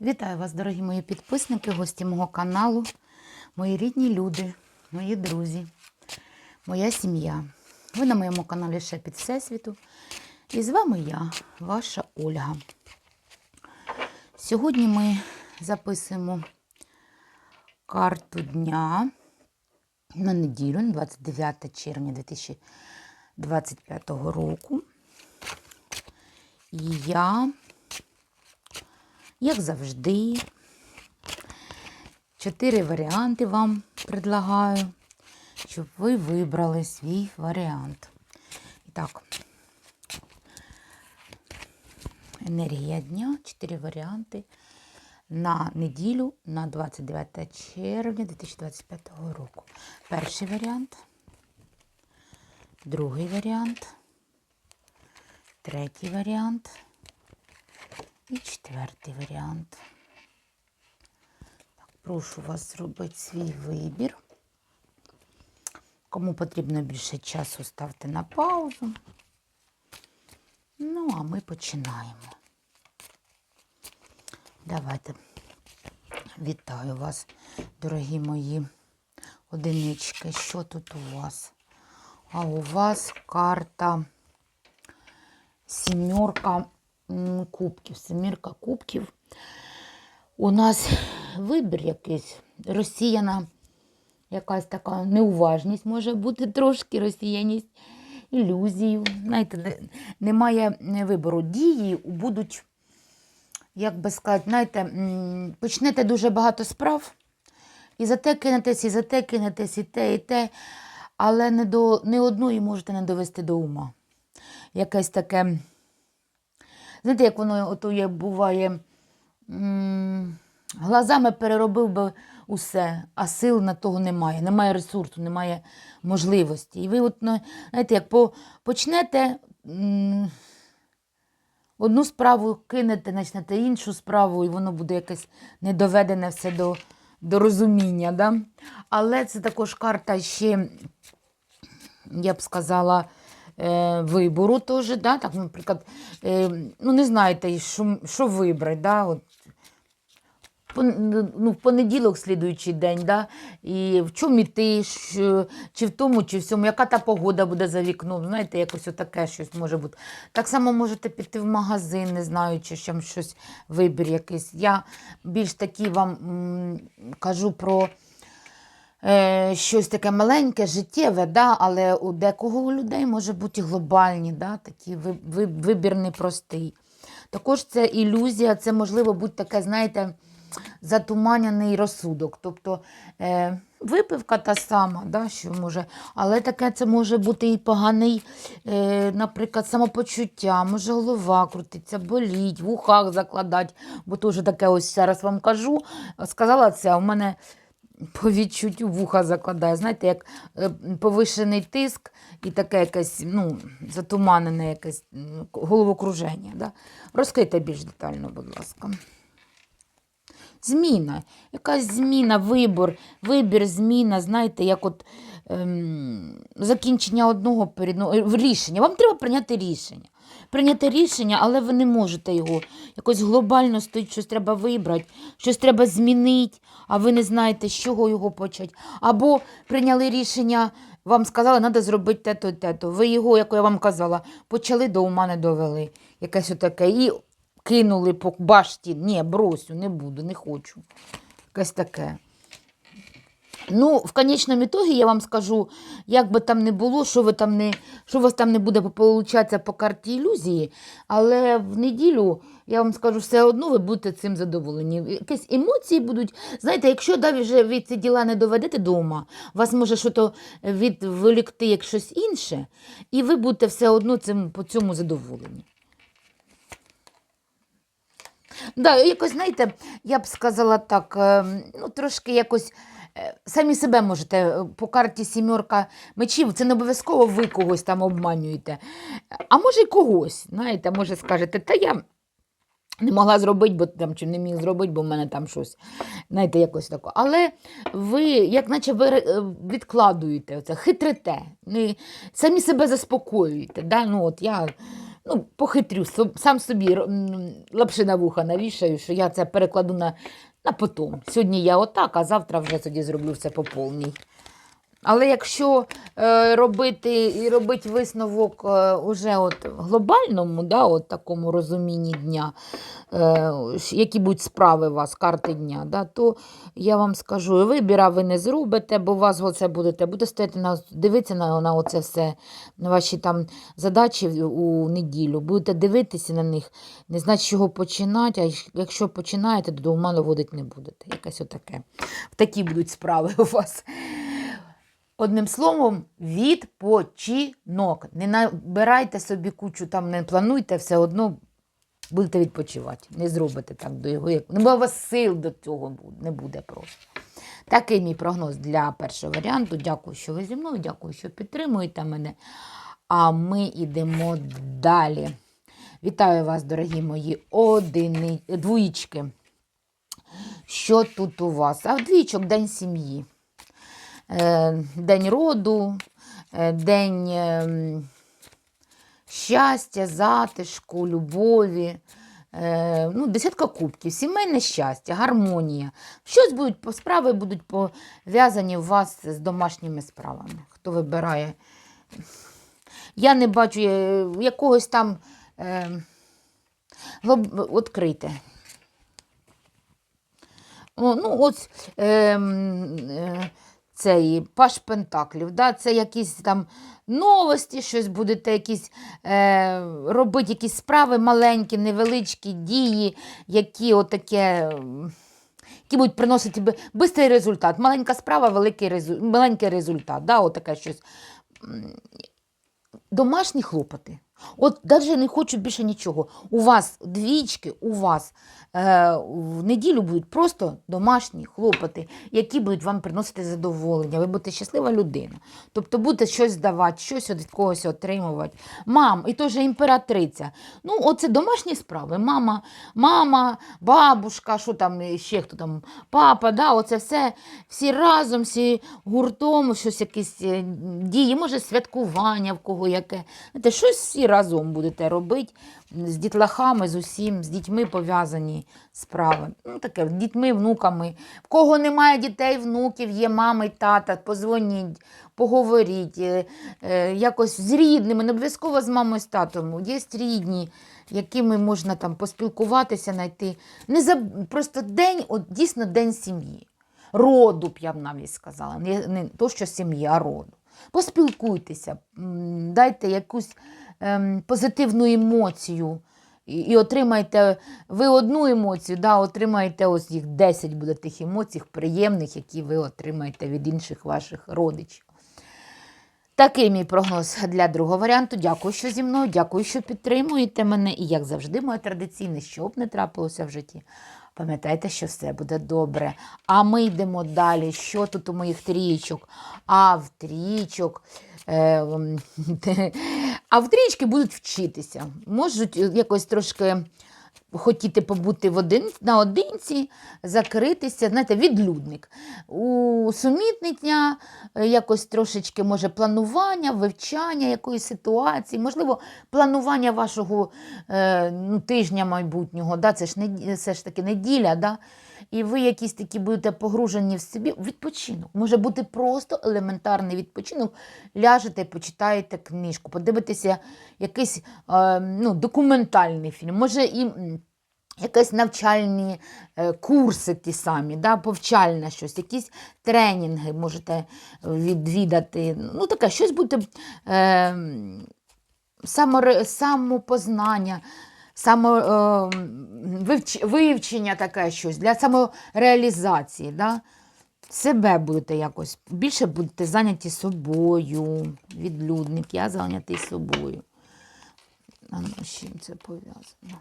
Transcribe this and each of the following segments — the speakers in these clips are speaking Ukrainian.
Вітаю вас, дорогі мої підписники, гості мого каналу, мої рідні люди, мої друзі, моя сім'я. Ви на моєму каналі Шепіт Всесвіту. І з вами я, ваша Ольга. Сьогодні ми записуємо карту дня на неділю, 29 червня 2025 року. І я як завжди, чотири варіанти вам предлагаю, щоб ви вибрали свій варіант. І так, енергія дня, чотири варіанти на неділю на 29 червня 2025 року. Перший варіант, другий варіант, третій варіант. І четвертий варіант. Так, прошу вас зробити свій вибір. Кому потрібно більше часу, ставте на паузу. Ну, а ми починаємо. Давайте вітаю вас, дорогі мої одинички. Що тут у вас? А у вас карта сімерка кубків, семірка кубків. У нас вибір якийсь, розсіяна якась така неуважність може бути трошки розсіяність, ілюзію. Знаєте, немає вибору. Дії будуть, як би сказати, знаєте, почнете дуже багато справ, і за те кинетесь, і за те кинетесь, і те, і те, але не, до, не одної можете не довести до ума. Якесь таке. Знаєте, як воно ото є, буває, глазами переробив би усе, а сил на того немає, немає ресурсу, немає можливості. І ви, от, ну, знаєте, як по, почнете одну справу кинете, почнете іншу справу, і воно буде якесь недоведене все до, до розуміння. Да? Але це також карта ще, я б сказала, е, вибору теж, да? так, наприклад, е, ну не знаєте, що, що вибрати. Да? От, ну, в понеділок слідуючий день, да? і в чому іти, чи в тому, чи в цьому, яка та погода буде за вікном, знаєте, якось отаке щось може бути. Так само можете піти в магазин, не знаючи, що там щось вибір якийсь. Я більш такі вам м, кажу про е, щось таке маленьке, життєве, да? але у декого у людей може бути глобальні, да? такі ви- ви- вибір непростий. Також це ілюзія, це можливо бути таке, знаєте, затуманяний розсудок. Тобто е, випивка та сама, да, що може, але таке це може бути і поганий, е, наприклад, самопочуття, може голова крутиться, боліть, в ухах закладати, бо теж таке ось зараз вам кажу. Сказала це, у мене по відчуттю вуха закладає. Знаєте, як е, повишений тиск і таке якесь ну, затуманене якесь головокруження. Да? Розкрийте більш детально, будь ласка. Зміна, якась зміна, вибір, вибір, зміна, знаєте, як от ем, закінчення одного перед ну, рішення. Вам треба прийняти рішення. Прийняти рішення, але ви не можете його. Якось глобально стоїть, щось треба вибрати, щось треба змінити, а ви не знаєте, з чого його почати. Або прийняли рішення, вам сказали, треба зробити те-то, те-то. Ви його, як я вам казала, почали до ума не довели. Якесь отаке. І кинули по башті. Ні, бросю, не буду, не хочу. Якесь таке. Ну, в конечному ітогі я вам скажу, як би там не було, що ви там не, що у вас там не буде получатися по карті ілюзії, але в неділю я вам скажу, все одно ви будете цим задоволені. Якісь емоції будуть. Знаєте, якщо далі вже ви ці діла не доведете до вас може щось відволікти як щось інше, і ви будете все одно цим, по цьому задоволені. Да, якось, знаєте, я б сказала так, е, ну, трошки якось самі себе можете е, по карті сімерка мечів, це не обов'язково ви когось там обманюєте. А може й когось, знаєте, може скажете, та я не могла зробити, бо там чи не міг зробити, бо в мене там щось, знаєте, якось таке. Але ви, як наче ви е, відкладуєте, оце, хитрите, не, самі себе заспокоюєте. Да? Ну, от я ну, похитрю, сам собі лапши на вуха навішаю, що я це перекладу на, на потом. Сьогодні я отак, а завтра вже тоді зроблю все по повній. Але якщо е, робити і робити висновок е, уже от глобальному, да, от такому розумінні дня, е, які будуть справи у вас, карти дня, да, то я вам скажу, вибіра ви не зробите, бо у вас оце будете, будете стояти на, дивитися на, на оце все, на ваші там задачі у неділю, будете дивитися на них, не знати, з чого починати, а якщо починаєте, то до ума доводити не будете. Якесь отаке. Такі будуть справи у вас. Одним словом, відпочинок. Не набирайте собі кучу, там не плануйте, все одно будете відпочивати. Не зробите так до його. Не у вас сил до цього не буде просто. Такий мій прогноз для першого варіанту. Дякую, що ви зі мною, дякую, що підтримуєте мене. А ми йдемо далі. Вітаю вас, дорогі мої одини... двоїчки. Що тут у вас? А в день сім'ї. Е, День роду, е, день ем, щастя, затишку, любові. Е, Ну, десятка кубків, сімейне щастя, гармонія. Щось будуть справи будуть пов'язані у вас з домашніми справами. Хто вибирає? Я не бачу е, якогось там е, відкрите. Ну, от е, е, цей паш Пентаклів, да, це якісь там новості, щось будете якісь е, робити, якісь справи маленькі, невеличкі дії, які отаке. Які будуть приносити швидкий результат. Маленька справа, великий резу... маленький результат. Да, отаке щось. Домашні хлопоти. От навіть не хочу більше нічого. У вас двічки, у вас е, в неділю будуть просто домашні хлопоти, які будуть вам приносити задоволення. Ви будете щаслива людина. Тобто будете щось здавати, щось від когось отримувати. Мам, і теж імператриця. Ну, оце домашні справи. Мама, мама, бабушка, що там ще хто там, папа, да, оце все всі разом, всі гуртом, щось якісь е, дії, може святкування в кого яке. Знаєте, щось разом будете робити з дітлахами, з усім, з дітьми пов'язані справи. Ну, таке, дітьми, внуками. В кого немає дітей, внуків, є мама і тата, позвоніть, поговоріть, е, е, якось з рідними, не обов'язково з мамою з татом. Є рідні, якими можна там поспілкуватися, знайти. Не заб... Просто день, от дійсно день сім'ї. Роду, б я б навіть сказала. Не, не то, що сім'ї, а роду. Поспілкуйтеся, дайте якусь позитивну емоцію. І, отримайте ви одну емоцію, да, отримаєте ось їх 10 буде тих емоцій приємних, які ви отримаєте від інших ваших родичів. Такий мій прогноз для другого варіанту. Дякую, що зі мною, дякую, що підтримуєте мене. І, як завжди, моє традиційне, що б не трапилося в житті. Пам'ятайте, що все буде добре. А ми йдемо далі. Що тут у моїх трійчок? А в трійчок. Е, а в трійчки будуть вчитися. Можуть е, якось трошки хотіти побути в один, наодинці, закритися, знаєте, відлюдник. У сумітнення е, якось трошечки може планування, вивчання якоїсь ситуації, можливо, планування вашого е, ну, тижня майбутнього. Да? Це ж не це ж таки неділя. Да? І ви якісь такі будете погружені в собі. Відпочинок. Може бути просто елементарний відпочинок. Ляжете, почитаєте книжку, подивитеся якийсь е, ну, документальний фільм. Може і якісь навчальні е, курси ті самі, да, повчальне щось, якісь тренінги можете відвідати. Ну, таке, щось будете е, саморе- самопознання, само, е, вивч- вивчення таке щось для самореалізації. Да? Себе будете якось, більше будете зайняті собою, відлюдник, я зайнятий собою. А ну, з чим це пов'язано?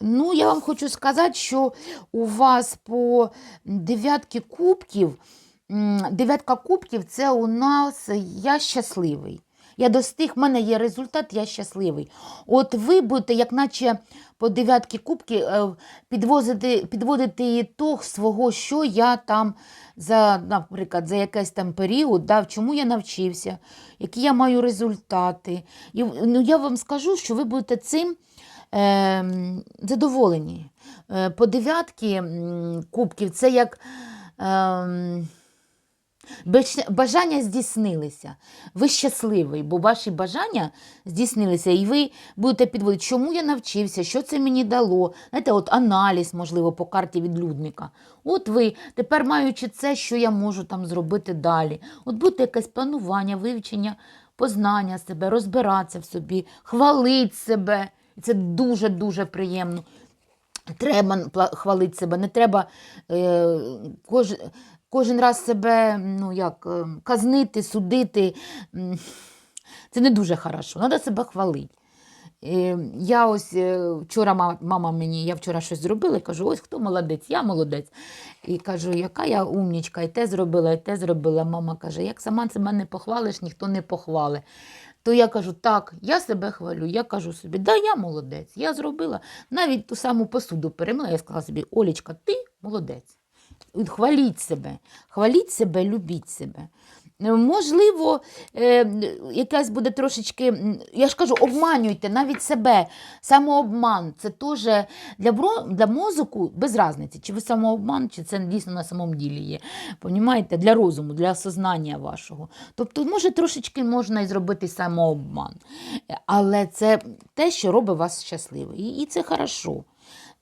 Ну, я вам хочу сказати, що у вас по дев'ятки кубків, дев'ятка кубків це у нас я щасливий. Я достиг, в мене є результат, я щасливий. От ви будете, як наче по дев'ятки кубки, е, підвозити, підводити ітог свого, що я там за, наприклад, за якийсь там період, да, чому я навчився, які я маю результати. І ну, я вам скажу, що ви будете цим е, задоволені. По дев'ятки кубків це як. Е, Бажання здійснилися. Ви щасливий, бо ваші бажання здійснилися, і ви будете підводити, чому я навчився, що це мені дало. Знаєте, от аналіз, можливо, по карті від Людника. От ви, тепер маючи це, що я можу там зробити далі. От буде якесь планування, вивчення, познання себе, розбиратися в собі, хвалити себе. Це дуже-дуже приємно. Треба хвалити себе, не треба е, кож, кожен раз себе ну, як, е, казнити, судити. Це не дуже хорошо. Треба себе хвалити. Е, Я ось е, вчора ма- мама мені, я вчора щось зробила, і кажу, ось хто молодець, я молодець. І кажу, яка я умнічка, і те зробила, і те зробила. Мама каже, як сама себе не похвалиш, ніхто не похвалить. То я кажу, так, я себе хвалю. Я кажу собі, да, я молодець, я зробила. Навіть ту саму посуду перемила, я сказала собі, Олічка, ти молодець. Хваліть себе, хваліть себе, любіть себе. Е, Можливо, е, якась буде трошечки, я ж кажу, обманюйте навіть себе. Самообман це теж для, бро- для мозку без різниці, чи ви самообман, чи це дійсно на самому ділі є. Понімаєте? Для розуму, для осознання вашого. Тобто, може, трошечки можна і зробити самообман. Але це те, що робить вас щасливим. І це хорошо.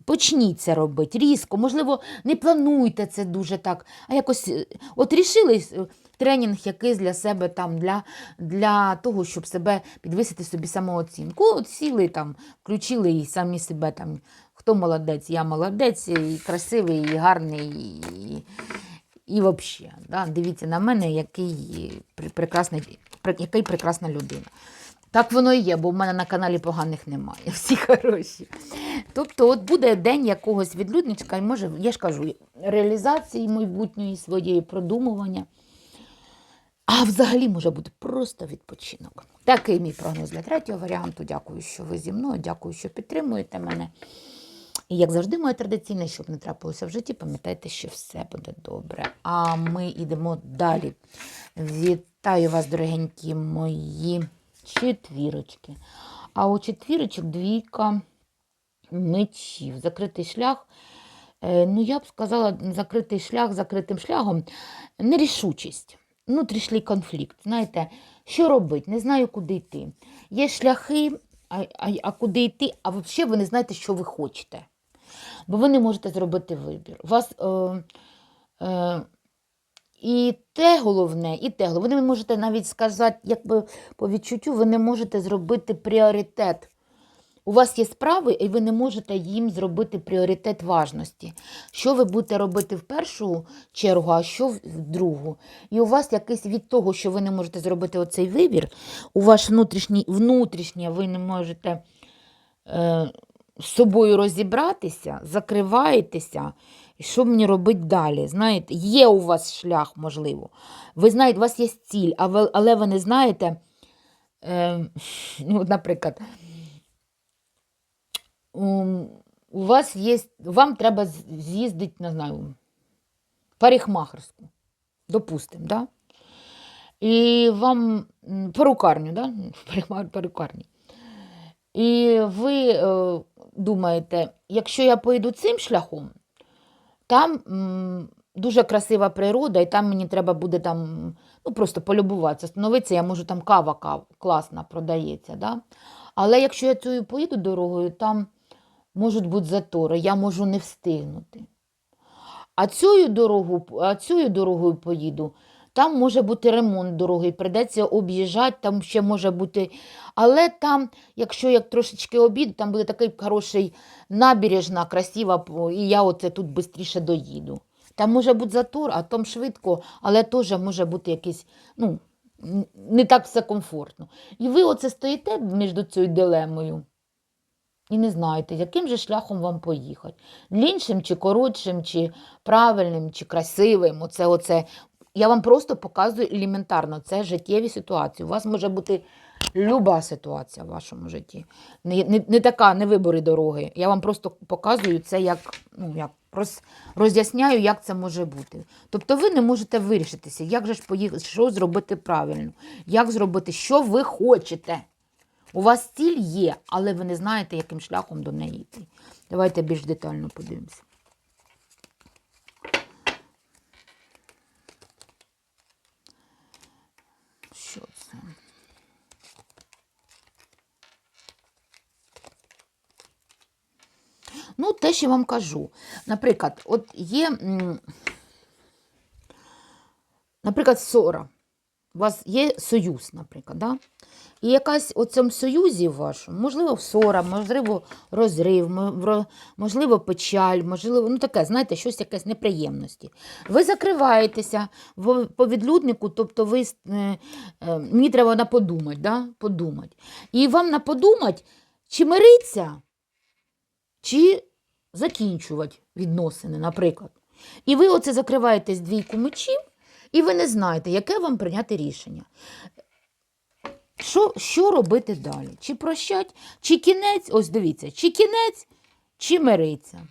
Почніть це робити різко. Можливо, не плануйте це дуже так, а якось е, от рішили е, тренінг якийсь для себе там, для, для того, щоб себе підвисити собі самооцінку. От сіли там, включили і самі себе там. Хто молодець? Я молодець, і красивий, і гарний, і, і взагалі. Да? Дивіться на мене, який прекрасний, пр- який прекрасна людина. Так воно і є, бо в мене на каналі поганих немає. Всі хороші. Тобто, от буде день якогось відлюдничка, і може, я ж кажу, реалізації майбутньої своєї продумування. А взагалі може бути просто відпочинок. Такий мій прогноз для третього варіанту. Дякую, що ви зі мною, дякую, що підтримуєте мене. І як завжди, моє традиційне, щоб не трапилося в житті, пам'ятайте, що все буде добре. А ми йдемо далі. Вітаю вас, дорогенькі мої четвірочки. А у четвірочок двійка мечів. Закритий шлях. Е, Ну, я б сказала, закритий шлях закритим шляхом нерішучість, внутрішній конфлікт. Знаєте, що робити? Не знаю, куди йти. Є шляхи, а, а, а куди йти, а взагалі ви не знаєте, що ви хочете. Бо ви не можете зробити вибір. Вас е, е, і те головне, і те головне. Ви не можете навіть сказати, якби по відчуттю, ви не можете зробити пріоритет. У вас є справи, і ви не можете їм зробити пріоритет важності. Що ви будете робити в першу чергу, а що в другу. І у вас якийсь від того, що ви не можете зробити оцей вибір, у ваш внутрішній, внутрішнє ви не можете е, з собою розібратися, закриваєтеся. Що мені робити далі? Знаєте, є у вас шлях, можливо. Ви знаєте, у вас є ціль, але ви не знаєте, е, ну, наприклад, у вас є, вам треба з'їздити, не знаю, парикмахерську, допустимо, да? І вам перукарню, да? Перукарні. І ви е, думаєте, якщо я поїду цим шляхом, там м, дуже красива природа, і там мені треба буде там, ну, просто полюбуватися, становитися, я можу там кава, кава класна продається. Да? Але якщо я цією поїду дорогою, там можуть бути затори, я можу не встигнути. А цією дорогу, а цією дорогою поїду, там може бути ремонт дороги, прийдеться об'їжджати, там ще може бути. Але там, якщо як трошечки обіду, там буде такий хороший набережна, красива, і я оце тут швидше доїду. Там може бути затор, а там швидко, але теж може бути якийсь, ну, не так все комфортно. І ви оце стоїте між цією дилемою. І не знаєте, яким же шляхом вам поїхати. Дліншим чи коротшим, чи правильним, чи красивим. Оце, оце. Я вам просто показую елементарно, це життєві ситуації. У вас може бути люба ситуація в вашому житті. Не, не, не така, не вибори дороги. Я вам просто показую це як, ну, як роз, роз'ясняю, як це може бути. Тобто ви не можете вирішитися, як же ж поїхати, що зробити правильно, як зробити, що ви хочете. У вас ціль є, але ви не знаєте, яким шляхом до неї йти. Давайте більш детально подивимося. Що це? Ну, те, що вам кажу. Наприклад, от є, наприклад, ссора. У вас є союз, наприклад, да? І якась у цьому союзі вашому, можливо, ссора, можливо, розрив, можливо, печаль, можливо, ну таке, знаєте, щось якесь неприємності. Ви закриваєтеся по відлюднику, тобто ви, е, е, мені треба на подумати, да? подумати. І вам на подумати, чи мириться, чи закінчувати відносини, наприклад. І ви оце закриваєтесь двійку мечів, і ви не знаєте, яке вам прийняти рішення. Що, що робити далі? Чи прощать, чи кінець, ось дивіться, чи кінець, чи мириться,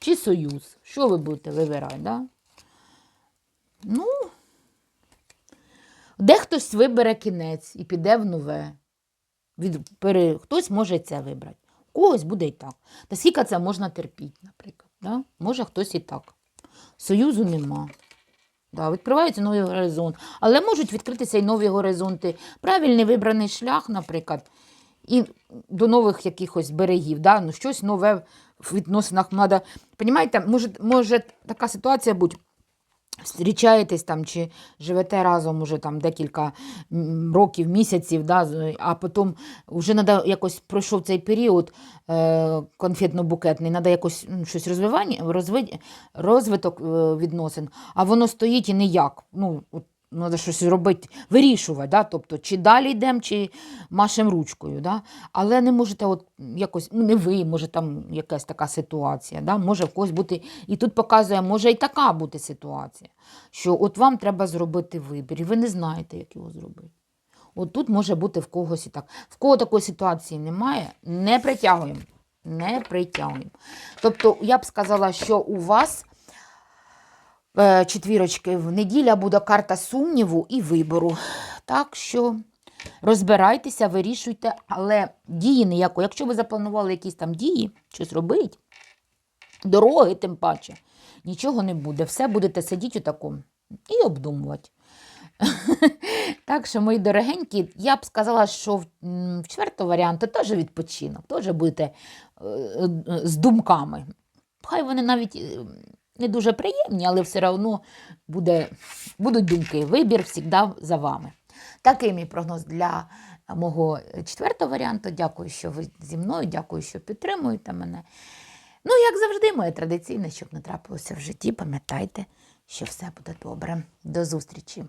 чи союз. Що ви будете вибирати? Да? Ну, дехтось вибере кінець і піде в нове. Від, пере, хтось може це вибрати. У когось буде і так. Та скільки це можна терпіти, наприклад. Да? Може хтось і так. Союзу нема. Да, відкривається новий горизонт. Але можуть відкритися і нові горизонти. Правильний вибраний шлях, наприклад, і до нових якихось берегів. Да? Ну, щось нове в відносинах треба. Може, може така ситуація бути. Зустрічаєтесь там чи живете разом уже там декілька років, місяців, да, а потім вже треба якось пройшов цей період е, конфетно-букетний, треба якось щось розвивання, розви, розвиток е, відносин, а воно стоїть і ніяк. Ну, от, треба щось робити, вирішувати, да? тобто, чи далі йдемо, чи машемо ручкою. Да? Але не можете от якось, ну не ви, може там якась така ситуація, да? може в когось бути. І тут показує, може і така бути ситуація, що от вам треба зробити вибір, і ви не знаєте, як його зробити. От тут може бути в когось і так. В кого такої ситуації немає, не притягуємо. Не притягуємо. Тобто, я б сказала, що у вас четвірочки в неділя буде карта сумніву і вибору. Так що розбирайтеся, вирішуйте, але дії ніякої. Якщо ви запланували якісь там дії, щось робити, дороги тим паче, нічого не буде. Все будете сидіти у такому і обдумувати. Так що, мої дорогенькі, я б сказала, що в, четвертого варіанту теж відпочинок, теж будете е, е, з думками. Хай вони навіть е, не дуже приємні, але все одно буде, будуть думки. Вибір завжди за вами. Такий мій прогноз для мого четвертого варіанту. Дякую, що ви зі мною, дякую, що підтримуєте мене. Ну, як завжди, моє традиційне, щоб не трапилося в житті, пам'ятайте, що все буде добре. До зустрічі!